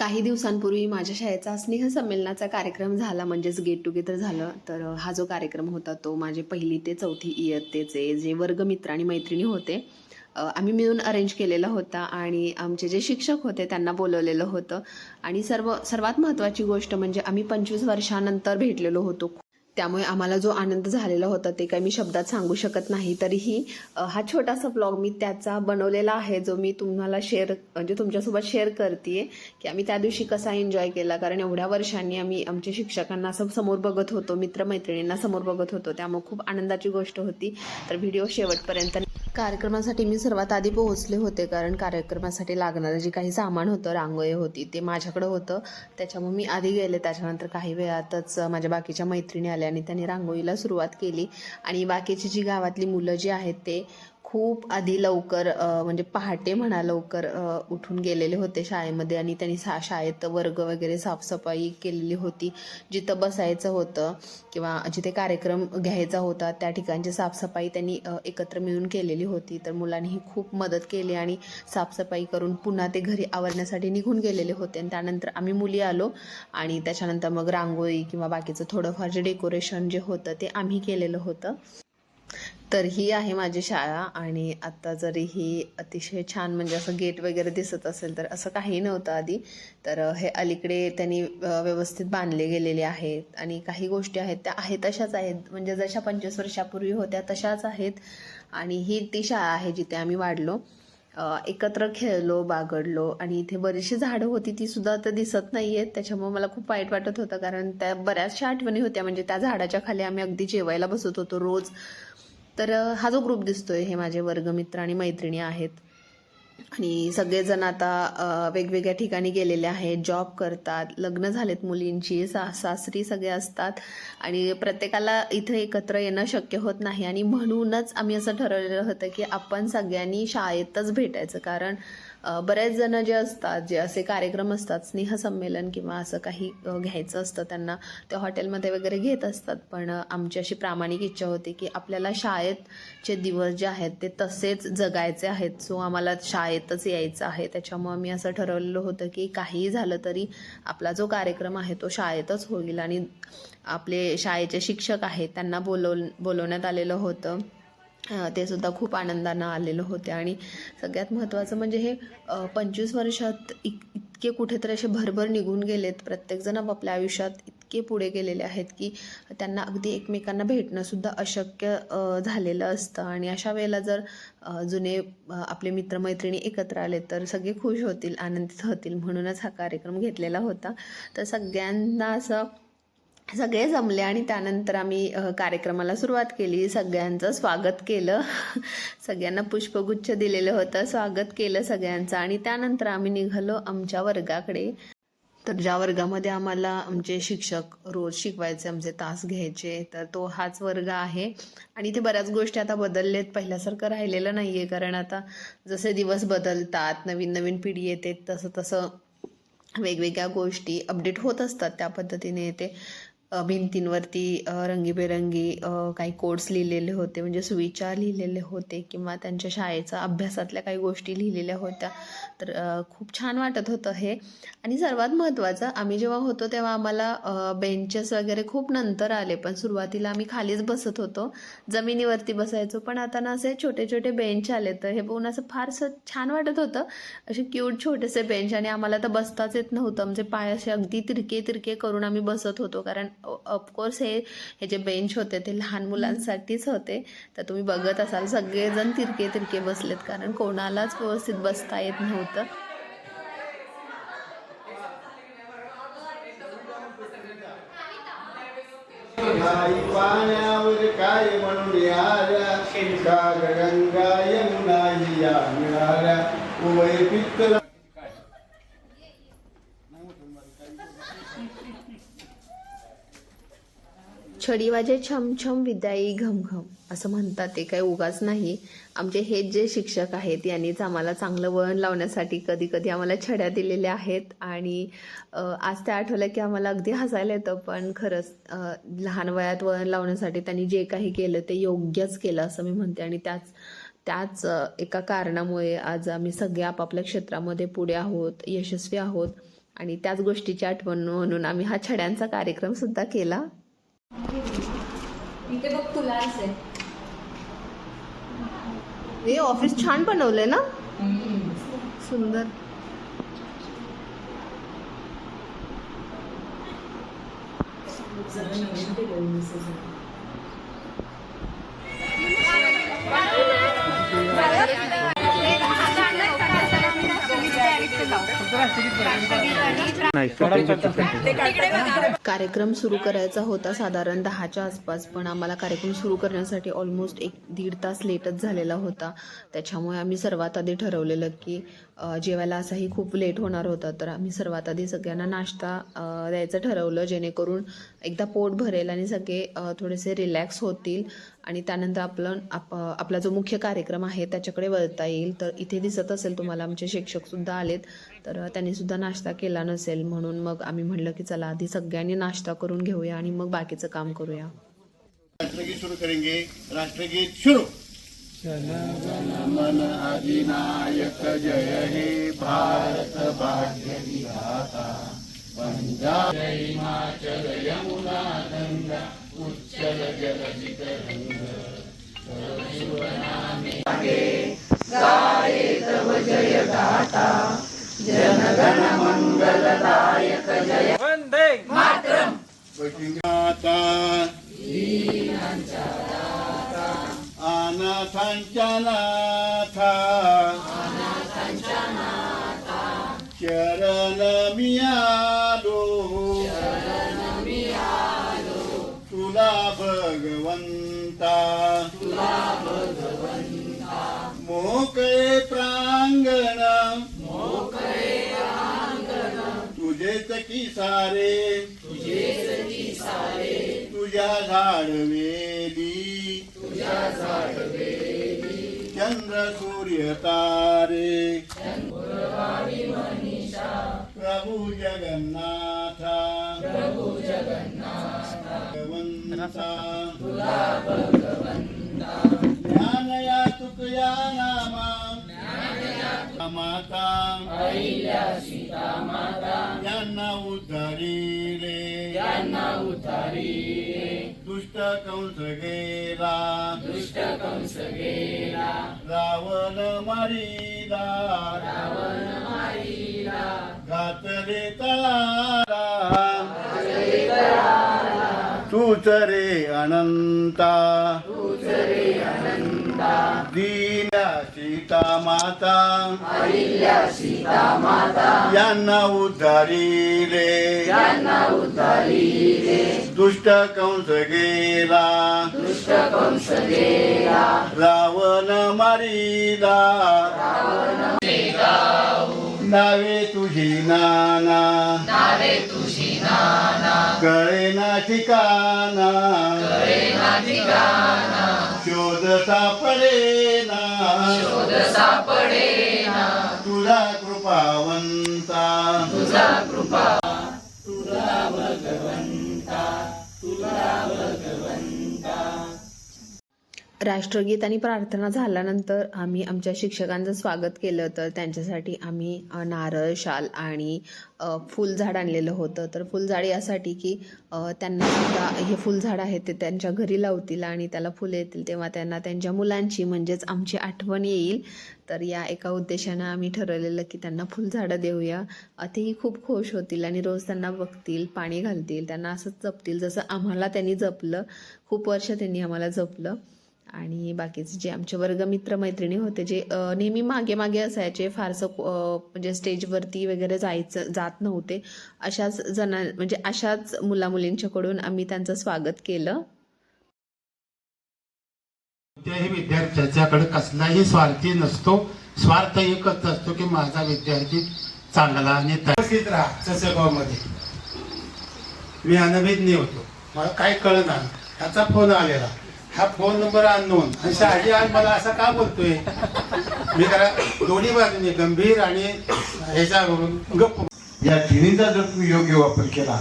काही दिवसांपूर्वी माझ्या शाळेचा स्नेहसंमेलनाचा कार्यक्रम झाला म्हणजेच गेट टुगेदर झालं. तर हा जो कार्यक्रम होता तो माझे पहिली ते चौथी इयत्तेचे जे वर्गमित्र आणि मैत्रिणी होते आम्ही मिळून अरेंज केलेला होता आणि आमचे जे शिक्षक होते त्यांना बोलवलेलं होतं. आणि सर्व सर्वात महत्त्वाची गोष्ट म्हणजे आम्ही पंचवीस वर्षानंतर भेटलेलो होतो. त्यामुळे आम्हाला जो आनंद झालेला होता ते काही मी शब्दात सांगू शकत नाही. तरीही हा छोटासा ब्लॉग मी त्याचा बनवलेला आहे जो मी तुम्हाला शेअर म्हणजे तुमच्यासोबत शेअर करते की आम्ही त्या दिवशी कसा एन्जॉय केला. कारण एवढ्या वर्षांनी आम्ही आमच्या शिक्षकांना असं समोर बघत होतो मित्रमैत्रिणींना समोर बघत होतो. त्यामुळे खूप आनंदाची गोष्ट होती. तर व्हिडिओ शेवटपर्यंत कार्यक्रमासाठी मी सर्वात आधी पोहोचले होते कारण कार्यक्रमासाठी लागणारं जे काही सामान होतं रांगोळी होती ते माझ्याकडं होतं. त्याच्यामुळे मी आधी गेले. त्याच्यानंतर काही वेळातच माझ्या बाकीच्या मैत्रिणी आल्या आणि त्यांनी रांगोळीला सुरुवात केली. आणि बाकीची जी गावातली मुलं जी आहेत ते खूप आधी लवकर म्हणजे पहाटे म्हणा लवकर उठून गेलेले होते शाळेमध्ये आणि त्यांनी सा शाळेत वर्ग वगैरे साफसफाई केलेली होती. जिथं बसायचं होतं किंवा जिथे कार्यक्रम घ्यायचा होता त्या ठिकाणची साफसफाई त्यांनी एकत्र मिळून केलेली होती. तर मुलांनीही खूप मदत केली आणि साफसफाई करून पुन्हा ते घरी आवरण्यासाठी निघून गेलेले होते. आणि त्यानंतर आम्ही मुली आलो आणि त्याच्यानंतर मग रांगोळी किंवा बाकीचं थोडंफार जे डेकोरेशन जे होतं ते आम्ही केलेलं होतं. तर ही आहे माझी शाळा आणि आत्ता जरी ही अतिशय छान म्हणजे असं गेट वगैरे दिसत असेल तर असं काही नव्हतं आधी. तर हे अलीकडे त्यांनी व्यवस्थित बांधले गेलेले आहेत आणि काही गोष्टी आहेत त्या आहेत तशाच आहेत. म्हणजे जशा पंचवीस वर्षापूर्वी होत्या तशाच आहेत आणि ही ती शाळा आहे जिथे आम्ही वाढलो. एकत्र खेळलो बागडलो आणि इथे बरीचशी झाडं होती ती सुद्धा आता दिसत नाही आहेत त्याच्यामुळे मला खूप वाईट वाटत होतं कारण त्या बऱ्याचशा आठवणी होत्या. म्हणजे त्या झाडाच्या खाली आम्ही अगदी जेवायला बसत होतो रोज. तर हा जो ग्रुप दिसतोय हे माझे वर्गमित्र आणि मैत्रिणी आहेत. आणि सगळेजण आता वेगवेगळ्या ठिकाणी गेलेले आहेत जॉब करतात लग्न झालेत मुलींची सा सासरी सगळे असतात. आणि प्रत्येकाला इथं एकत्र येणं शक्य होत नाही. आणि म्हणूनच आम्ही असं ठरवलेलं होतं की आपण सगळ्यांनी शाळेतच भेटायचं. कारण बऱ्याच बरेच जण जे असतात जे असे कार्यक्रम असतात स्नेहसंमेलन किंवा असं काही घ्यायचं असतं त्यांना ते हॉटेलमध्ये वगैरे घेत असतात. पण आमची अशी प्रामाणिक इच्छा होती की आपल्याला शाळेतचे दिवस जे आहेत ते तसेच जगायचे आहेत. सो आम्हाला शाळेतच यायचं आहे. त्याच्यामुळे मी असं ठरवलेलं होतं की काहीही झालं तरी आपला जो कार्यक्रम आहे तो शाळेतच होईल. आणि आपले शाळेचे शिक्षक आहेत त्यांना बोलव बोलवण्यात आलेलं होतं. ते सुद्धा खूप आनंदानं आलेलं होते. आणि सगळ्यात महत्त्वाचं म्हणजे हे पंचवीस वर्षात इत इतके कुठेतरी असे भरभर निघून गेलेत. प्रत्येकजण आपापल्या आयुष्यात इतके पुढे गेलेले आहेत की त्यांना अगदी एकमेकांना भेटणंसुद्धा अशक्य झालेलं असतं. आणि अशा वेळेला जर जुने आपले मित्रमैत्रिणी एकत्र आले तर सगळे खुश होतील आनंदित होतील म्हणूनच हा कार्यक्रम घेतलेला होता. तर सगळ्यांना असं सगळे जमले आणि त्यानंतर आम्ही कार्यक्रमाला सुरुवात केली. सगळ्यांचं स्वागत केलं. सगळ्यांना पुष्पगुच्छ दिलेलं होतं. स्वागत केलं सगळ्यांचं आणि त्यानंतर आम्ही निघालो आमच्या वर्गाकडे. तर ज्या वर्गामध्ये आम्हाला आमचे शिक्षक रोज शिकवायचे आमचे तास घ्यायचे तर तो हाच वर्ग आहे. आणि ते बऱ्याच गोष्टी आता बदललेत पहिल्यासारखं राहिलेलं नाही आहे कारण आता जसे दिवस बदलतात नवीन नवीन पिढी येते तसं तसं वेगवेगळ्या गोष्टी अपडेट होत असतात त्या पद्धतीने ते भिंतींवरती रंगीबेरंगी काही कोड्स लिहिलेले होते. म्हणजे सुविचार लिहिलेले होते किंवा त्यांच्या शाळेचा अभ्यासातल्या काही गोष्टी लिहिलेल्या होत्या. तर खूप छान वाटत होतं हे. आणि सर्वात महत्त्वाचं आम्ही जेव्हा होतो तेव्हा आम्हाला बेंचेस वगैरे खूप नंतर आले. पण सुरुवातीला आम्ही खालीच बसत होतो. जमिनीवरती बसायचो. पण आता ना असे छोटे छोटे बेंच आले. तर हे बघून असं फारसं छान वाटत होतं. असे क्यूट छोटेसे बेंच आणि आम्हाला तर बसताच येत नव्हतं. म्हणजे पाय असे अगदी तिरके तिरके करून आम्ही बसत होतो. कारण ऑफकोर्स हे हे जे बेंच होते ते लहान मुलांसाठीच होते. तर तुम्ही बघत असाल सगळेजण तिरके तिरके बसलेत. कारण कोणालाच व्यवस्थित बसता येत नव्हतं. आई पाण्यावर काय म्हणून आल्या का गंगा यमुना या मिळाल्या उभय पित्त छडी वाजे छम छम विद्याई घमघम असं म्हणतात ते काही उगाच नाही. आमचे हे जे शिक्षक आहेत यांनीच आम्हाला चांगलं वळण लावण्यासाठी कधी कधी आम्हाला छड्या दिलेल्या आहेत. आणि आज त्या आठवलं की आम्हाला अगदी हसायला येतं पण खरंच लहान वयात वळण लावण्यासाठी त्यांनी जे काही केलं ते योग्यच केलं असं मी म्हणते. आणि त्याच त्याच एका कारणामुळे आज आम्ही सगळे आपापल्या क्षेत्रामध्ये पुढे आहोत यशस्वी आहोत. आणि त्याच गोष्टीची आठवण म्हणून आम्ही हा छड्यांचा कार्यक्रम सुद्धा केला. इथे बघ तुला असेल हे ऑफिस छान बनवलंय ना? सुंदर. कार्यक्रम सुरू करायचा होता साधारण दहाच्या आसपास पण आम्हाला कार्यक्रम सुरू करण्यासाठी ऑलमोस्ट एक दीड तास लेटच झालेला होता. त्याच्यामुळे आम्ही सर्वात आधी ठरवलेलं की जेवायला असाही खूप लेट होणार होता. तर आम्ही सर्वात आधी सगळ्यांना नाश्ता द्यायचं ठरवलं जेणेकरून एकदा पोट भरेल आणि सगळे थोडेसे रिलॅक्स होतील. आणि त्यानंतर आपलं आप आपला जो मुख्य कार्यक्रम आहे त्याच्याकडे वळता येईल. तर इथे दिसत असेल तुम्हाला आमचे शिक्षकसुद्धा आलेत. तर त्यांनीसुद्धा नाश्ता केला नसेल म्हणून मग आम्ही म्हणलं की चला आधी सगळ्यांनी नाश्ता करून घेऊया आणि मग बाकीचं काम करूया. राष्ट्रगीत सुरू करेंगे. राष्ट्रगीत सुरू. मन अधिनायक जय हे भारत भाग्य विधाता पंजाब जय हिमाचल यमुना गंगा उच्चल जलधि तरंग जय की सारे. तुझ्या झाडवेली चंद्र सूर्य तारे. प्रभू जगन्नाथा. जगन्नाथ. ज्ञान या तुक या नामा माता यांना रे। यांना उद्धारी दुष्ट कंस गेला। दुष्ट कंस गेला। रावण मारीला। रावण मारीला। घातले तळाला तूच रे अनंता। तूच रे अनंता। दिल्या सीता माता सीता माता यांना उद्धारी रे यांना उद्धारी रे दुष्ट कंस गेला। दुष्ट कंस गेला। रावण मारीला। नावे तुझी नाना. नावे तुझी नाना. कळे ना ठिकाणा. कळे ना ठिकाणा. शोध सापडे ना. शोध सापडे ना. तुझा कृपावंता. तुझा कृपा राष्ट्रगीत आणि प्रार्थना झाल्यानंतर आम्ही आमच्या शिक्षकांचं स्वागत केलं तर त्यांच्यासाठी आम्ही नारळ शाल आणि फुलझाड आणलेलं होतं. तर फुलझाड यासाठी की त्यांना सुद्धा हे फुलझाड आहे ते त्यांच्या घरी लावतील आणि त्याला फुलं येतील तेव्हा त्यांना त्यांच्या मुलांची म्हणजेच आमची आठवण येईल. तर या एका उद्देशानं आम्ही ठरवलेलं की त्यांना फुलझाडं देऊया. तेही खूप खुश होतील आणि रोज त्यांना बघतील पाणी घालतील त्यांना असंच जपतील जसं आम्हाला त्यांनी जपलं. खूप वर्ष त्यांनी आम्हाला जपलं. आणि बाकीचे जे आमचे वर्गमित्र मैत्रिणी होते जे नेहमी मागे मागे असायचे फारसं म्हणजे स्टेजवरती वगैरे जायचं जात नव्हते. अशाच जणा म्हणजे अशाच मुलामुलींच्याकडून आम्ही त्यांचं स्वागत केलं. कोणत्याही विद्यार्थ्याच्याकडे कसलाही स्वार्थी नसतो. स्वार्थ एकच असतो की माझा विद्यार्थी चांगला आणि व्यवस्थित राहा चसेगावमध्ये मी अनभिज्ञ होतो. मला काय कळना. ह्याचा फोन आलेला. हा फोन नंबर अननोन. आणि शहाजी आज मला असा का बोलतोय? मी जरा दोन्ही बाजूने गंभीर आणि ह्याच्यावरून गप्प या तिन्हीचा जर तुम्ही योग्य वापर केला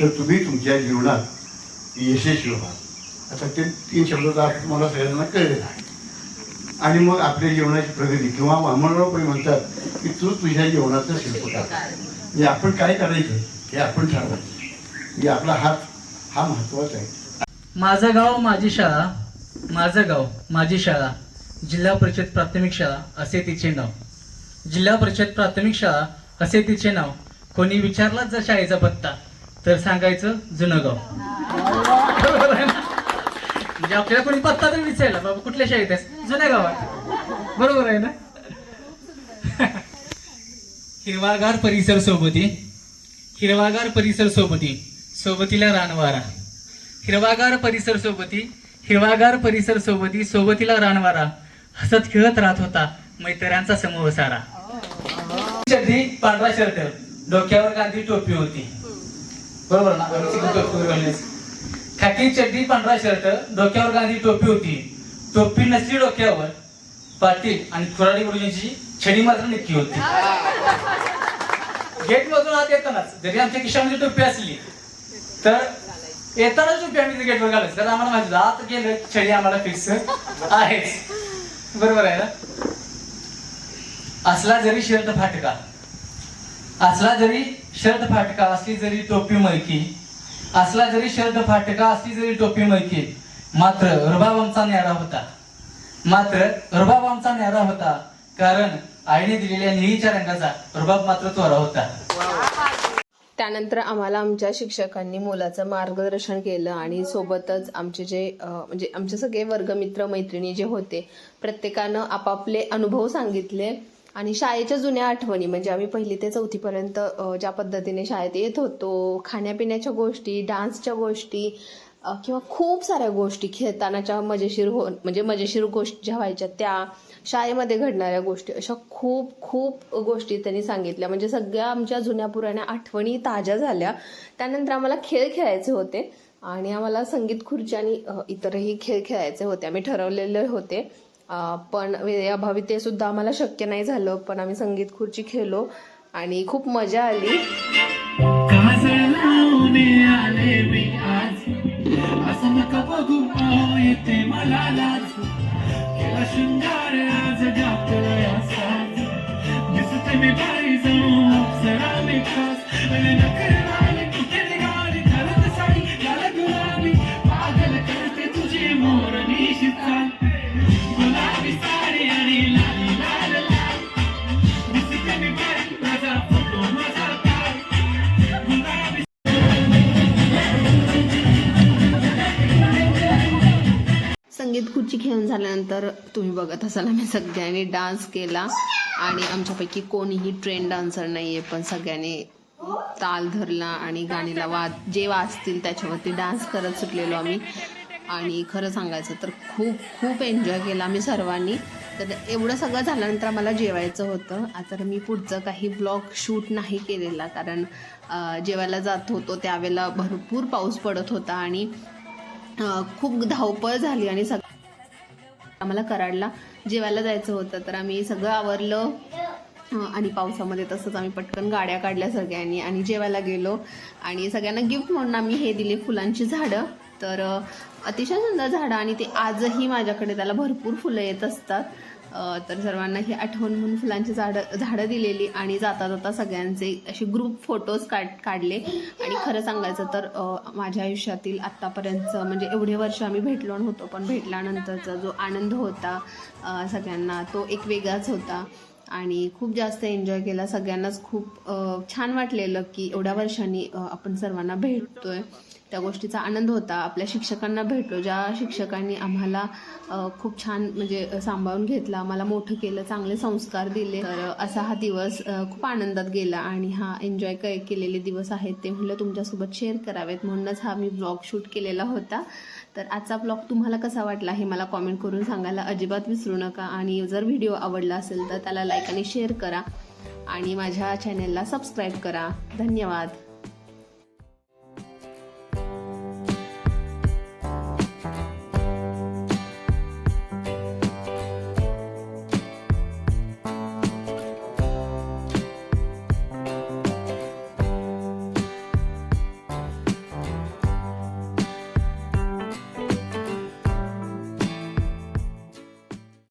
तर तुम्ही तुमच्या जीवनात यशस्वी व्हाल. आता ते तीन शब्द आज तुम्हाला सगळ्यांना कळलेला आहे. आणि मग आपल्या जीवनाची प्रगती किंवा वामनराव पण म्हणतात की तू तुझ्या जीवनाचं शिल्पकार म्हणजे आपण काय करायचं हे आपण ठरवायचं. म्हणजे आपला हात हा महत्त्वाचा आहे. माझं गाव माझी शाळा. माझं गाव माझी शाळा जिल्हा परिषद प्राथमिक शाळा असे तिचे नाव. जिल्हा परिषद प्राथमिक शाळा असे तिचे नाव. कोणी विचारलाच जर शाळेचा पत्ता तर सांगायचं जुनं गाव. म्हणजे आपल्याला कोणी पत्ता तर विचारला बाबा कुठल्या शाळेत आहेस? जुन्या गावात. बरोबर आहे ना? हिरवागार परिसर सोबती हिरवागार परिसर सोबती सोबतीला रानवारा. हिरवागार परिसर सोबती हिरवागार परिसर सोबती सोबतीला रानवारा. हसत खेळत राहत होता मैत्र्यांचा समूह सारा. चड्डी पांढरा शर्ट. डोक्यावर गांधी टोपी होती. बरोबर ना? टोपी. खाकी चड्डी पांढरा शर्ट. डोक्यावर गांधी टोपी होती. टोपी नसली डोक्यावर. पाटील आणि कुराडी गुरुजींची छडी मात्र नक्की होती. गेट मधून आत येतानाच जरी आमच्या खिशामध्ये टोपी असली तर येतानाच टोपी आम्ही गेटवर घालायचं. कारण आम्हाला माहिती आता आत गेलं छडी आम्हाला फिक्स आहेच. बरोबर आहे ना? असला जरी शर्ट फाटका असला जरी शर्ट फाटका असली जरी टोपी मळकी असला जरी शर्ट फाटका असली जरी टोपी मळकी मात्र रुबाब आमचा न्यारा होता. मात्र रुबाब आमचा न्यारा होता. कारण आईने दिलेल्या निळीच्या रंगाचा रुबाब मात्र तोरा होता. त्यानंतर आम्हाला आमच्या शिक्षकांनी मुलाचं मार्गदर्शन केलं आणि सोबतच आमचे जे म्हणजे आमचे सगळे वर्गमित्र मैत्रिणी जे होते प्रत्येकानं आपापले अनुभव सांगितले आणि शाळेच्या जुन्या आठवणी म्हणजे आम्ही पहिली ते चौथीपर्यंत ज्या पद्धतीने शाळेत येत होतो खाण्यापिण्याच्या गोष्टी डान्सच्या गोष्टी किंवा खूप साऱ्या गोष्टी खेळतानाच्या मजेशीर हो म्हणजे मजेशीर गोष्टी ज्या व्हायच्या त्या शाळेमध्ये घडणाऱ्या गोष्टी अशा खूप खूप गोष्टी त्यांनी सांगितल्या. म्हणजे सगळ्या आमच्या जुन्या पुराण्या आठवणी ताज्या झाल्या. त्यानंतर आम्हाला खेळ खेळायचे होते आणि आम्हाला संगीत खुर्ची आणि इतरही खेळ खेळायचे होते. आम्ही ठरवलेले होते. पण वेळेअभावी ते सुद्धा आम्हाला शक्य नाही झालं पण आम्ही संगीत खुर्ची खेळलो आणि खूप मजा आली. काजळ लावणे आले मी आज असं नका बघू पाहू येते मला लाज केला शृंगार आज गाठलोय असाच दिसते मी बाई जाऊन अप्सरा मी खास आणि तर तुम्ही बघत असाल आम्ही सगळ्यांनी डान्स केला. आणि आमच्यापैकी कोणीही ट्रेन डान्सर नाही आहे पण सगळ्यांनी ताल धरला आणि गाणीला वाद जे वाजतील त्याच्यावरती डान्स करत सुटलेलो आम्ही. आणि खरं सांगायचं तर खूप खूप एन्जॉय केला आम्ही सर्वांनी. तर एवढं सगळं झाल्यानंतर आम्हाला जेवायचं होतं. आता मी पुढचं काही ब्लॉग शूट नाही केलेला कारण जेवायला जात होतो. त्यावेळेला भरपूर पाऊस पडत होता आणि खूप धावपळ झाली आणि सग आम्हाला कराडला जेवायला जायचं होतं. तर आम्ही सगळं आवरलं. आणि पावसामध्ये तसंच आम्ही पटकन गाड्या काढल्या सगळ्यांनी आणि जेवायला गेलो. आणि सगळ्यांना गिफ्ट म्हणून आम्ही हे दिले फुलांची झाडं. तर अतिशय सुंदर झाडं आणि ते आजही माझ्याकडे त्याला भरपूर फुलं येत असतात. तर सर्वांना ही आठवण म्हणून फुलांची झाडं झाडं दिलेली आणि जाता जाता सगळ्यांचे असे ग्रुप फोटोज काढ काढले. आणि खरं सांगायचं तर माझ्या आयुष्यातील आत्तापर्यंतचं म्हणजे एवढे वर्ष आम्ही भेटलो नव्हतो पण भेटल्यानंतरचा जो आनंद होता सगळ्यांना तो एक वेगळाच होता. आणि खूप जास्त एन्जॉय केला. सगळ्यांनाच खूप छान वाटलेलं की एवढ्या वर्षांनी आपण सर्वांना भेटतोय. त्या गोष्टीचा आनंद होता. आपल्या शिक्षकांना भेटलो ज्या शिक्षकांनी आम्हाला खूप छान म्हणजे सांभाळून घेतला आम्हाला मोठं केलं चांगले संस्कार दिले. तर असा हा दिवस खूप आनंदात गेला आणि हा एन्जॉय केलेले दिवस आहेत ते म्हणलं तुमच्यासोबत शेअर करावेत. म्हणूनच हा मी ब्लॉग शूट केलेला होता. तर आजचा ब्लॉग तुम्हाला कसा वाटला हे मला कॉमेंट करून सांगायला अजिबात विसरू नका आणि जर व्हिडिओ आवडला असेल तर त्याला लाईक आणि शेअर करा. आणि माझ्या चॅनेलला सबस्क्राईब करा. धन्यवाद.